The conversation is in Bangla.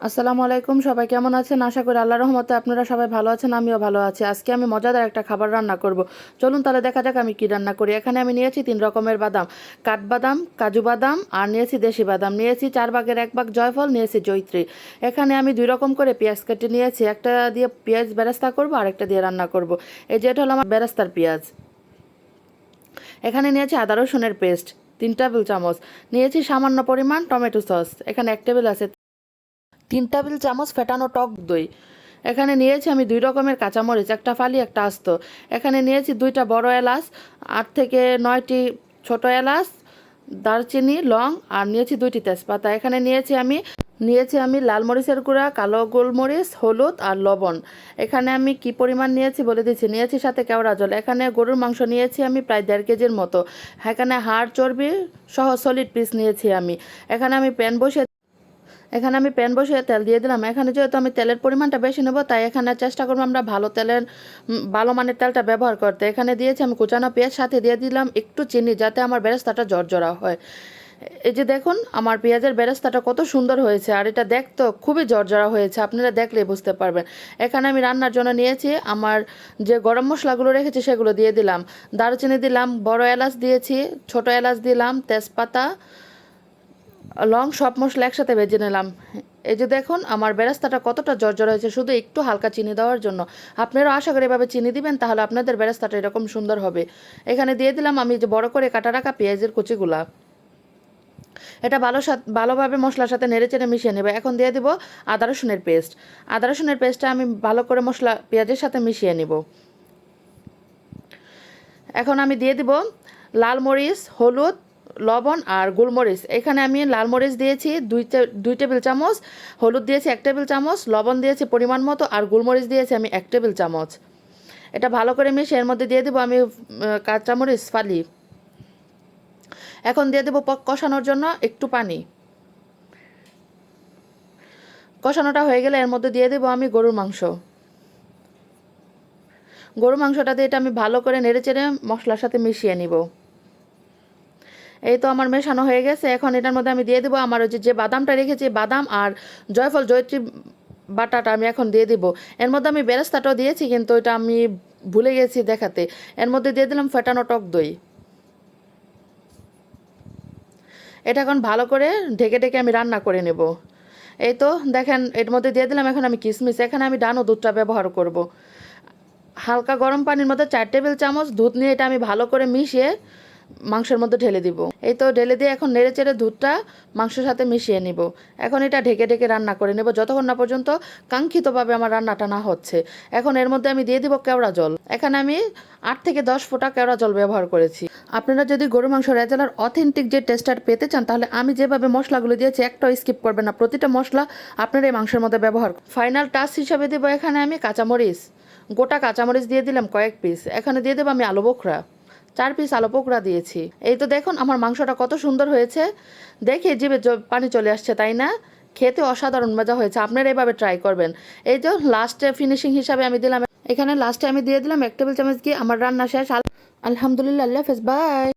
আসসালামু আলাইকুম, সবাই কেমন আছেন? আশা করি আল্লাহ রহমতে আপনারা সবাই ভালো আছেন, আমিও ভালো আছি। আজকে আমি মজাদার একটা খাবার রান্না করব। চলুন তাহলে দেখা যাক আমি কি রান্না করি। এখানে আমি নিয়েছি তিন রকমের বাদাম। কাঠবাদাম, কাজু বাদাম আর নিয়েছি দেশি বাদাম। নিয়েছি চার ভাগের এক ভাগ জয়ফল, নিয়েছি জৈত্রী এখানে আমি দুই রকম করে পেঁয়াজ কেটে নিয়েছি। একটা দিয়ে পেঁয়াজ বেরেস্তা করব আর একটা দিয়ে রান্না করব। এই যে এটা হলো আমার বেরেস্তার পেঁয়াজ। এখানে নিয়েছি আদা রসুনের পেস্ট, তিন টেবিল চামচ। নিয়েছি সামান্য পরিমাণ টমেটো সস। এখানে এক টেবিল আছে তিন টেবিল চামচ ফেটানো টক দই। এখানে নিয়েছি আমি দুই রকমের কাঁচামরিচ, একটা ফালি, একটা আস্ত। এখানে নিয়েছি দুইটা বড় এলাচ, আট থেকে নয়টি ছোট এলাচ, দারচিনি, লং, আর নিয়েছি দুইটি তেজপাতা। এখানে নিয়েছি আমি নিয়েছি আমি লাল মরিচের গুঁড়া, কালো গোলমরিচ, হলুদ, আর লবণ। এখানে আমি কি পরিমাণ নিয়েছি বলে দিচ্ছি? নিয়েছি সাথে কেওড়া জল। এখানে গরুর মাংস নিয়েছি আমি প্রায় দেড় কেজির মতো। এখানে হাড়, চর্বি সহ সলিড পিস নিয়েছি আমি। এখানে আমি প্যান বসে এখানে আমি প্যান বসিয়ে তেল দিয়ে দিলাম। এখানে যেহেতু আমি তেলের পরিমাণটা বেশি নেব, তাই এখানে চেষ্টা করব আমরা ভালো তেলের ভালো মানের তেলটা ব্যবহার করতে। এখানে দিয়েছি আমি কুচানো পেঁয়াজ, সাথে দিয়ে দিলাম একটু চিনি, যাতে আমার বেরেস্তাটা জর্জরা হয়। এই যে দেখুন, আমার পেঁয়াজের বেরেস্তাটা কত সুন্দর হয়েছে, আর এটা দেখতে খুবই জর্জরা হয়েছে, আপনারা দেখলেই বুঝতে পারবেন। এখানে আমি রান্নার জন্য নিয়েছি আমার যে গরম মশলাগুলো রেখেছি, সেগুলো দিয়ে দিলাম। দারুচিনি দিলাম, বড় এলাচ দিয়েছি, ছোট এলাচ দিলাম, তেজপাতা লং সব মশলা একসাথে ভেজে নিলাম। এই যে দেখুন, আমার বেরেস্তাটা কতটা জর্জর হয়েছে, শুধু একটু হালকা চিনি দেওয়ার জন্য। আপনারাও আশা করি এভাবে চিনি দিবেন, তাহলে আপনাদের বেরেস্তাটা এরকম সুন্দর হবে। এখানে দিয়ে দিলাম আমি যে বড় করে কাটা রাখা পেঁয়াজের কুচিগুলা। এটা ভালো ভালোভাবে মশলার সাথে নেড়ে চেড়ে মিশিয়ে নেবে। এখন দিয়ে দিব আদা রসুনের পেস্ট। আদা রসুনের পেস্টটা আমি ভালো করে মশলা পেঁয়াজের সাথে মিশিয়ে নিব। এখন আমি দিয়ে দিব লাল মরিচ, হলুদ লবণ আর গোলমরিচ। এখানে আমি লাল মরিচ দিয়েছি, দুই দুই টেবিল চামচ। হলুদ দিয়েছি এক টেবিল চামচ। লবণ দিয়েছি পরিমাণ মতো আর গোলমরিচ দিয়েছি আমি এক টেবিল চামচ। এটা ভালো করে মিশিয়ে এর মধ্যে দিয়ে দেবো আমি কাঁচামরিচ ফালি। এখন দিয়ে দেবো পক কষানোর জন্য একটু পানি। কষানোটা হয়ে গেলে এর মধ্যে দিয়ে দেবো আমি গরুর মাংস। গরু মাংসটা দিয়ে এটা আমি ভালো করে নেড়ে চেড়ে মশলার সাথে মিশিয়ে নিব। এই তো আমার মেশানো হয়ে গেছে। এখন এটার মধ্যে আমি দিয়ে দেবো আমার ওই যে- বাদামটা রেখেছি, বাদাম আর জয়ফল, জয়ত্রী বাটাটা আমি এখন দিয়ে দিব। এর মধ্যে আমি বেরেস্তাটাও দিয়েছি, কিন্তু এটা আমি ভুলে গেছি দেখাতে। এর মধ্যে দিয়ে দিলাম ফেটানো টক দই। এটা এখন ভালো করে ঢেকে ঢেকে আমি রান্না করে নেব। এই তো দেখেন, এর মধ্যে দিয়ে দিলাম এখন আমি কিশমিশ এখানে আমি ডানো দুধটা ব্যবহার করব। হালকা গরম পানির মধ্যে চার টেবিল চামচ দুধ নিয়ে এটা আমি ভালো করে মিশিয়ে মাংসের মধ্যে ঢেলে দিব। এই তো ঢেলে দিয়ে এখন নেড়ে চেড়ে দুধটা মাংসের সাথে মিশিয়ে নিব। এখন এটা ঢেকে ঢেকে রান্না করে নেব। যতক্ষণ না পর্যন্ত কাঙ্ক্ষিতভাবে আমার রান্নাটা না হচ্ছে। এখন এর মধ্যে আমি দিয়ে দিব কেওড়া জল। এখানে আমি আট থেকে দশ ফোঁটা কেওড়া জল ব্যবহার করেছি। আপনারা যদি গরু মাংস রেজালার অথেন্টিক যে টেস্টার পেতে চান, তাহলে আমি যেভাবে মশলাগুলো দিয়েছি, একটাও স্কিপ করবেন না। প্রতিটা মশলা আপনার এই মাংসের মধ্যে ব্যবহার ফাইনাল টাচ হিসাবে দেবো এখানে আমি কাঁচামরিচ। গোটা কাঁচামরিচ দিয়ে দিলাম কয়েক পিস। এখানে দিয়ে দেবো আমি আলু বোখরা। চার পিস আলো পোকড়া দিয়েছি। এই তো দেখুন, আমার মাংসটা কত সুন্দর হয়েছে। দেখে জিভে পানি চলে আসছে, তাই না? খেতে অসাধারণ মজা হয়েছে, আপনারা এভাবে ট্রাই করবেন। এই তো লাস্টে ফিনিশিং হিসাবে আমি দিলাম, এখানে লাস্টে আমি দিয়ে দিলাম এক টেবিল চামচ দিয়ে আমার রান্না শেষ। আল- আলহামদুলিল্লাহ, আল্লাহ হাফেজ বাই